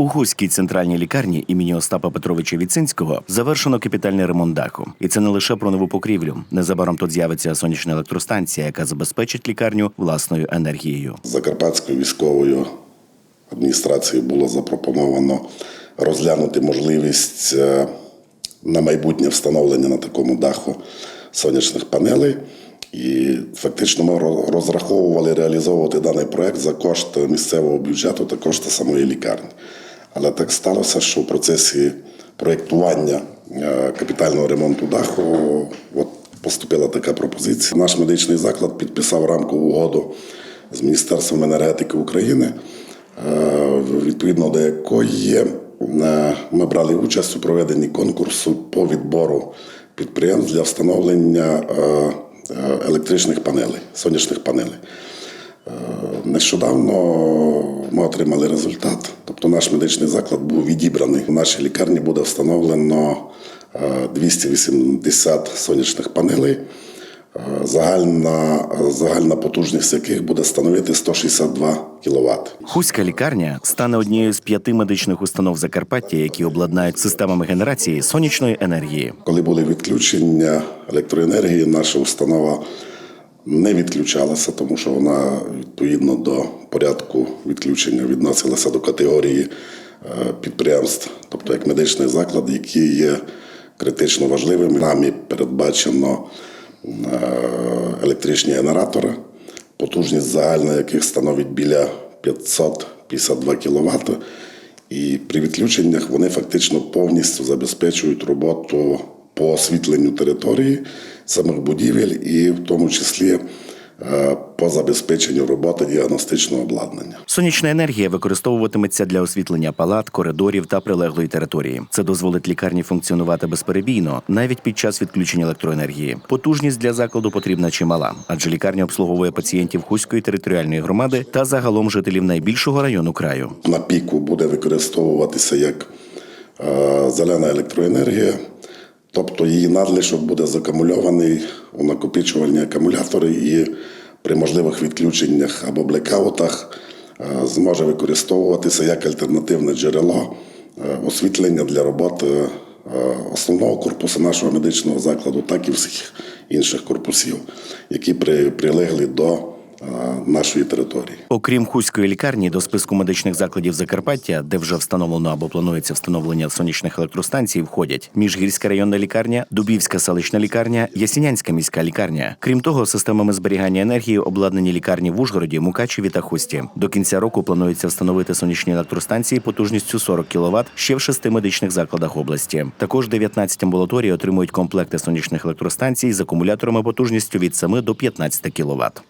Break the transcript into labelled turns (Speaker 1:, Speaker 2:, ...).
Speaker 1: У Гуській центральній лікарні імені Остапа Петровича Віцинського завершено капітальний ремонт даху. І це не лише про нову покрівлю. Незабаром тут з'явиться сонячна електростанція, яка забезпечить лікарню власною енергією.
Speaker 2: Закарпатською військовою адміністрацією було запропоновано розглянути можливість е, на майбутнє встановлення на такому даху сонячних панелей. І фактично ми ро- розраховували реалізовувати даний проект за кошти місцевого бюджету та кошти самої лікарні. Але так сталося, що в процесі проєктування е, капітального ремонту даху от поступила така пропозиція. Наш медичний заклад підписав рамкову угоду з Міністерством енергетики України, е, відповідно до якої е, ми брали участь у проведенні конкурсу по відбору підприємств для встановлення електричних панелей, сонячних панелей. Е, Нещодавно ми отримали результат. Тобто наш медичний заклад був відібраний. У нашій лікарні буде встановлено е, 280 сонячних панелей. Е, Загальна, загальна потужність яких буде становити 162 кВт.
Speaker 1: Хуська лікарня стане однією з п'яти медичних установ Закарпаття, які обладнають системами генерації сонячної енергії.
Speaker 2: Коли були відключення електроенергії, наша установа не відключалася, тому що вона відповідно до порядку відключення відносилася до категорії е, підприємств, тобто як медичний заклад, які є критично важливими. Нами передбачено е, електричні генератори, потужність загальна яких становить біля 552 кВт. І при відключеннях вони фактично повністю забезпечують роботу по освітленню території самих будівель, і в тому числі е, по забезпеченню роботи діагностичного обладнання.
Speaker 1: Сонячна енергія використовуватиметься для освітлення палат, коридорів та прилеглої території. Це дозволить лікарні функціонувати безперебійно навіть під час відключення електроенергії. Потужність для закладу потрібна чимала, адже лікарня обслуговує пацієнтів Хуської територіальної громади та загалом жителів найбільшого району краю.
Speaker 2: на піку буде використовуватися як е, зелена електроенергія, тобто її надлишок буде закумульований у накопичувальні акумулятори і при можливих відключеннях або блекаутах е, зможе використовуватися як альтернативне джерело е, освітлення для роботи е, основного корпусу нашого медичного закладу, так і всіх інших корпусів, які при, прилегли до нашої території.
Speaker 1: Окрім Хуської лікарні, до списку медичних закладів Закарпаття, де вже встановлено або планується встановлення сонячних електростанцій, входять Міжгірська районна лікарня, Дубівська селищна лікарня, Ясінянська міська лікарня. Крім того, системами зберігання енергії обладнані лікарні в Ужгороді, Мукачеві та Хусті. До кінця року планується встановити сонячні електростанції потужністю 40 кВт ще в шести медичних закладах області. Також 19 амбулаторій отримують комплекти сонячних електростанцій з акумуляторами потужністю від 7 до 15 кВт.